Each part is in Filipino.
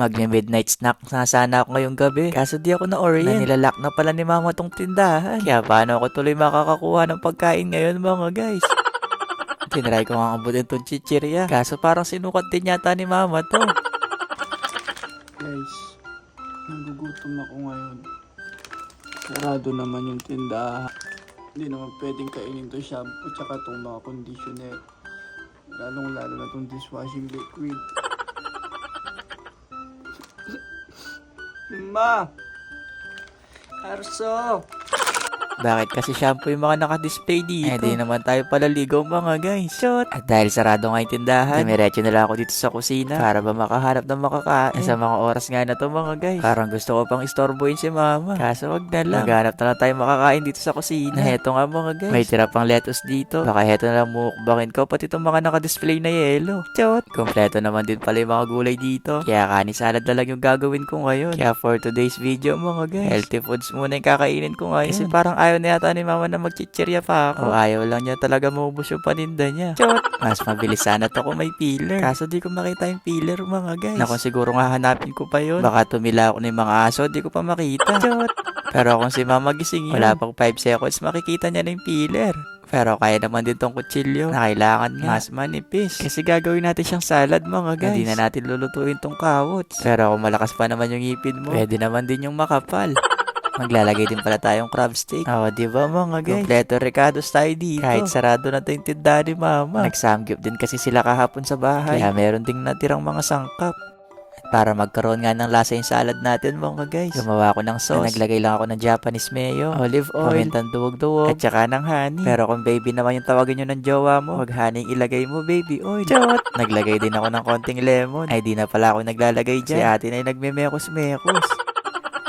Mag-midnight snack na sana ako ngayong gabi. Kaso di ako na-orient. Na nilalak na pala ni mama tong tindahan. Kaya paano ako tuloy makakakuha ng pagkain ngayon mga guys? Tinry ko nga abutin tong chichirya. Kaso parang sinukat din yata ni mama to. Guys, nagugutom ako ngayon. Sarado naman yung tindahan. Hindi naman pwedeng kainin to shampoo tsaka itong mga conditioner. Lalong lalo na itong dishwashing liquid. 엄마. 알았어. Bakit kasi shampoo yung mga nakadisplay dito? Eh di naman tayo palaligaw mga guys. Shot! At dahil sarado nga yung tindahan, dumiretso na lang ako dito sa kusina para ba makahanap ng makakain. Eh, sa mga oras nga na to mga guys, parang gusto ko pang istorbohin si mama. Kaso wag na lang. Maghanap na lang tayo makakain dito sa kusina. Heto nga mga guys. May tira pang lettuce dito. Baka heto na lang mukbangin ko pati itong mga nakadisplay na yelo. Shot! Kompleto naman din pala yung mga gulay dito. Kaya kanin salad na lang yung gagawin ko ngayon. Kaya for today's video mga guys, healthy foods muna yung kakainin ko ngayon. Kasi parang ayaw na yata ni mama na magchichirya pa ako. O ayaw lang niya talaga maubos yung paninda niya. Chot! Mas mabilis sana to kung may peeler. Kaso di ko makita yung peeler mga guys. Naku siguro nga hanapin ko pa yun. Baka tumila ako ng mga aso, di ko pa makita. Chot! Pero kung si mama gising yun, wala pang 5 seconds makikita niya na yung peeler. Pero kaya naman din tong kutsilyo na kailangan nga mas manipis. Kasi gagawin natin siyang salad mga guys. Hindi na natin lulutuin tong kawot. Pero kung malakas pa naman yung ipin mo, pwede naman din yung makapal. Maglalagay din pala tayong crab steak. Oo, di ba mga guys? Kompleto recados tayo dito. Kahit sarado na tayong tindahan ni mama. Nagsamgyup din kasi sila kahapon sa bahay. Kaya meron ding natirang mga sangkap. Para magkaroon nga ng lasa yung salad natin mga guys. Gumawa ako ng sauce. naglagay lang ako ng Japanese mayo, olive oil, pamintang duwag-duwag, at saka ng honey. Pero kung baby naman yung tawagin nyo ng jowa mo, wag honey ilagay mo baby oil. Chot! naglagay din ako ng konting lemon. Ay di na pala ako naglalagay dyan. Si ate na yung nagmemekos-mekos.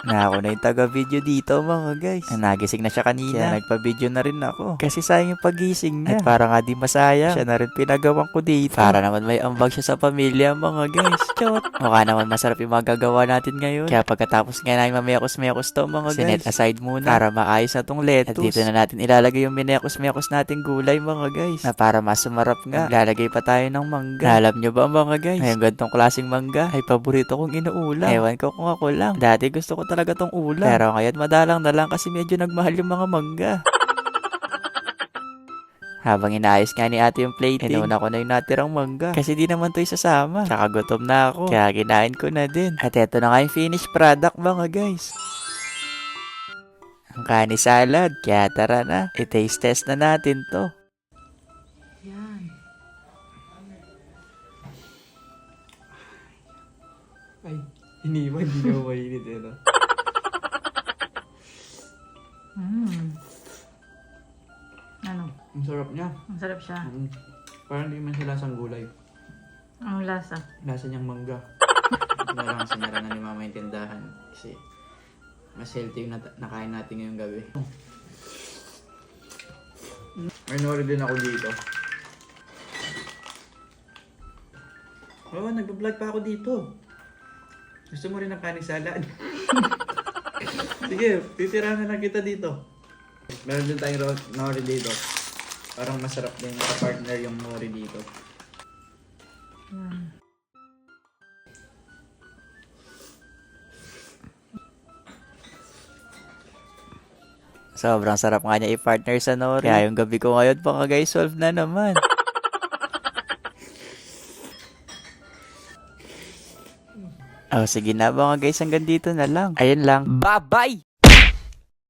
Na ako na yung taga-video dito mga guys. Na nagising na siya kanina. Kaya nagpa-video na rin ako. Kasi sayang yung pagising niya. At para nga di masaya, siya na rin pinagawan ko dito. Para naman may ambag siya sa pamilya mga guys. Chot! Mukha naman masarap yung magagawa natin ngayon. Kaya pagkatapos nga namin mamekos-mekos to mga guys. Sinet aside muna. Para maayos na tong lettuce. At dito na natin ilalagay yung minekos-mekos nating gulay mga guys. Na para mas sumarap nga. Lalagay pa tayo ng mangga. Alam nyo ba mga guys? Ngayong gantong klaseng mangga ay paborito kong inuulam. Ewan ko kung ako lang. Dati gusto ko talaga tong ulam. Pero ngayon madalang na lang kasi medyo nagmahal yung mga mangga. Habang inaayos nga ni ate yung plating, inuna ko na yung natirang mangga. Kasi di naman to isasama. Tsaka gutom na ako. Kaya kinain ko na din. At eto na nga yung finished product mga guys. Ang kani salad. Kaya tara na. I-taste test na natin to. Yan. Ay, iniwan, hindi na mainit eh, no? Niya. Ang sarap siya. Mm. Parang hindi man siya lasang gulay. Ang lasa. Lasa niyang mangga. Na lang sinara na ni mama yung tindahan. Kasi mas healthy yung nat- nakain natin ngayong gabi. May nori din ako dito. Oo, nag-vlog pa ako dito. Gusto mo rin ng kaning salad? Sige, titira na lang kita dito. Meron din tayong nori dito. Parang masarap din sa partner yung nori dito. Yan. Sobrang sarap nga niya i-partner sa Nori. Kaya yung gabi ko ngayon, mga guys, solve na naman. Oh, sige na mga guys, hanggang dito na lang. Ayun lang. Bye-bye!